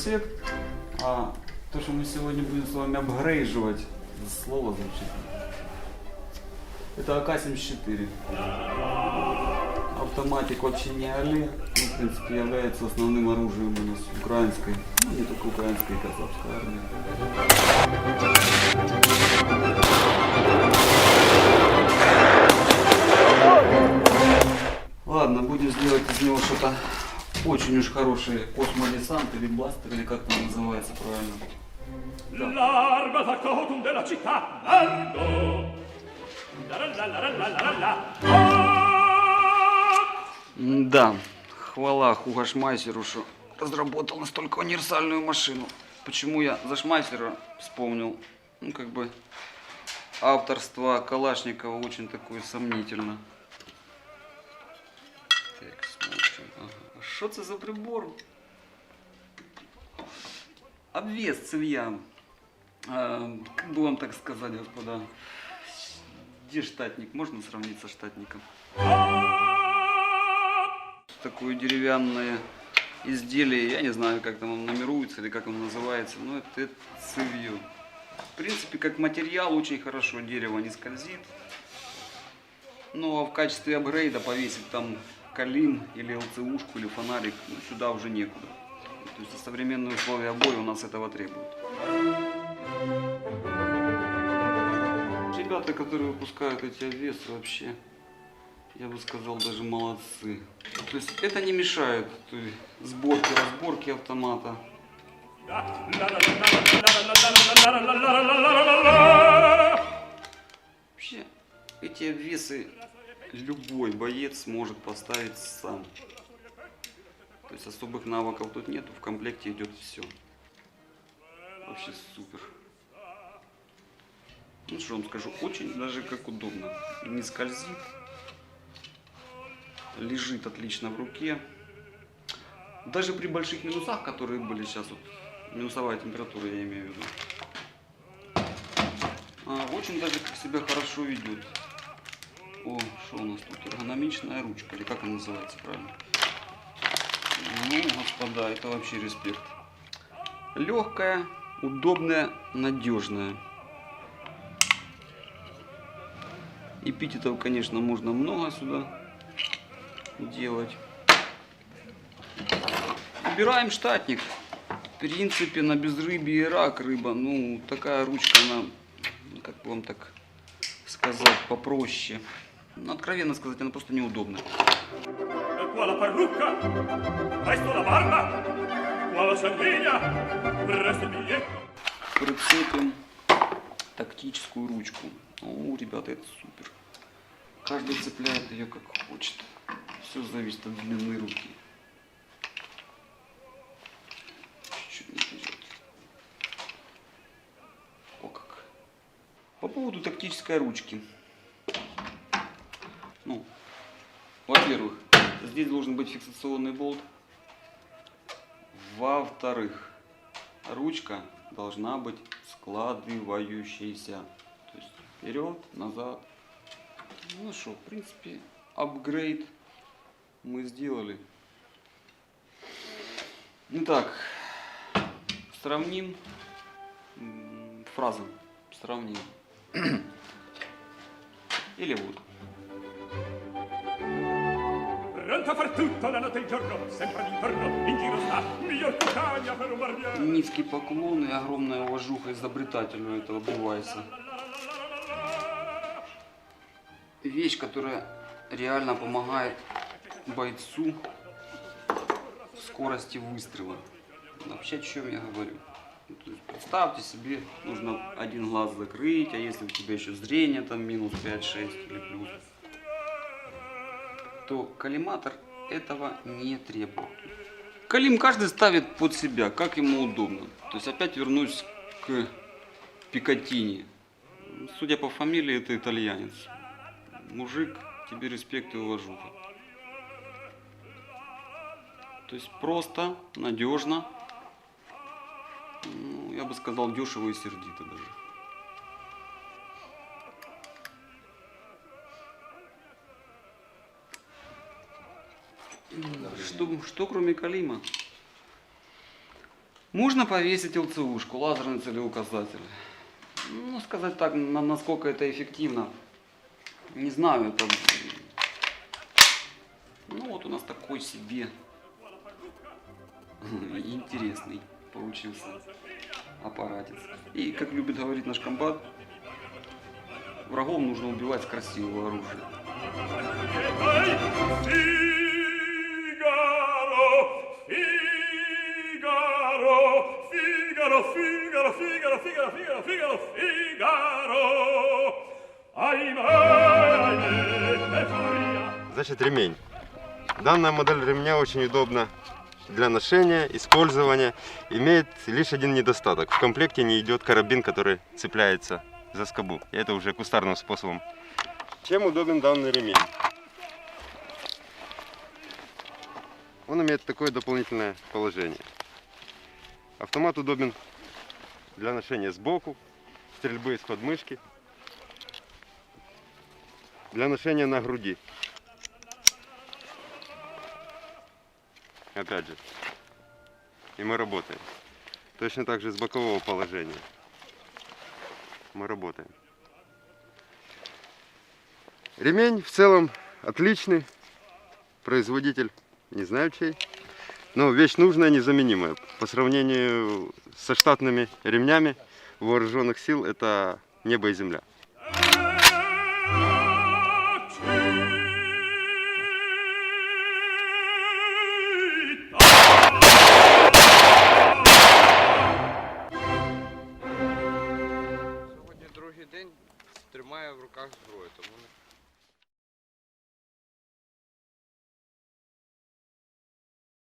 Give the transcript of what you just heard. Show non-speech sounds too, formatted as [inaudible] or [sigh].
правосек. А то, что мы сегодня будем с вами апгрейживать, слово звучит. Это АК-74. Автоматик вообще не Али. Ну, в принципе, является основным оружием у нас украинской, ну, не только украинской, и казахской армии. Ладно, будем сделать из него что-то очень уж хорошее. Космодесант или бластер, или как там называется правильно. L'arma da totum della città, largo! La la la la la la la la. Да, хвала Хуга Шмайсеру, что разработал настолько универсальную машину. Почему я за Шмайсера вспомнил? Ну, как бы, авторство Калашникова очень такое сомнительно. Що це за прибор? Обвес цевья. А, как бы вам так сказать, господа? Где штатник? Можно сравнить со штатником? такое деревянное изделие, я не знаю, как там он номеруется или как он называется, но это, это цевье. В принципе, как материал очень хорошо, дерево не скользит. Ну а в качестве апгрейда повесить там Калин или ЛЦУшку или фонарик, ну, сюда уже некуда. То есть современные условия боя у нас этого требуют. Ребята, которые выпускают эти овесы вообще, я бы сказал, даже молодцы. То есть это не мешает то есть, сборке, разборке автомата. Вообще, эти обвесы любой боец может поставить сам. То есть особых навыков тут нету, в комплекте идет все. Вообще супер. Ну что вам скажу, очень даже как удобно. Не скользит. Лежит отлично в руке. Даже при больших минусах, которые были сейчас, вот, минусовая температура я имею в виду. А, очень даже себя хорошо ведет. О, что у нас тут? Эргономичная ручка, или как она называется правильно? Ну, господа, это вообще респект. Легкая, удобная, надежная. Эпитетов, конечно, можно много сюда делать. Убираем штатник. В принципе, на безрыбье и рак рыба. Ну, такая ручка, она, как вам так сказать, попроще. Ну, откровенно сказать, она просто неудобная. Qua la parrucca, presto la barba, qua la sardegna, presto il biglietto. Прицепим тактическую ручку. О, ребята, это супер. Каждый цепляет ее как хочет. Все зависит от длины руки. Чуть-чуть не вперед. О как. По поводу тактической ручки. Ну, во-первых, здесь должен быть фиксационный болт. Во-вторых, ручка должна быть складывающейся. То есть вперед, назад. Ну что, в принципе, апгрейд мы сделали. Итак, сравним фразы. Сравним. [clears throat] Или вот. Pronto a far tutto la notte e il giorno, sempre d'intorno, in giro sta, miglior cucagna per un barbiere. Низкий поклон и огромная уважуха изобретателю этого девайса. Вещь, которая реально помогает бойцу в скорости выстрела. Вообще о чем я говорю? Ну, представьте себе, нужно один глаз закрыть, а если у тебя еще зрение там минус 5-6 или плюс, то коллиматор этого не требует. Калим каждый ставит под себя, как ему удобно. То есть опять вернусь к Пикатини. Судя по фамилии, это итальянец. Мужик, тебе респект и уважуха. То есть просто, надежно. Ну, я бы сказал, дешево и сердито даже. Что, что кроме Калима? Можно повесить ЛЦУшку, лазерный целеуказатель. Ну, сказать так, на- насколько это эффективно, не знаю, это... Ну, вот у нас такой себе [laughs] интересный получился аппаратец. И, как любит говорить наш комбат, врагов нужно убивать с красивого оружия. Figaro, Figaro, Figaro, Figaro, Figaro, Figaro, Figaro. Ahimè, ahimè, Значит, ремень. Данная модель ремня очень удобна для ношения, использования. Имеет лишь один недостаток. В комплекте не идет карабин, который цепляется за скобу. И это уже кустарным способом. Чем удобен данный ремень? Он имеет такое дополнительное положение. Автомат удобен для ношения сбоку, стрельбы из подмышки, для ношения на груди. Опять же. И мы работаем. Точно так же с бокового положения. Мы работаем. Ремень в целом отличный. Производитель не знаю чей. Но вещь нужная, незаменимая. По сравнению со штатными ремнями вооруженных сил это небо и земля.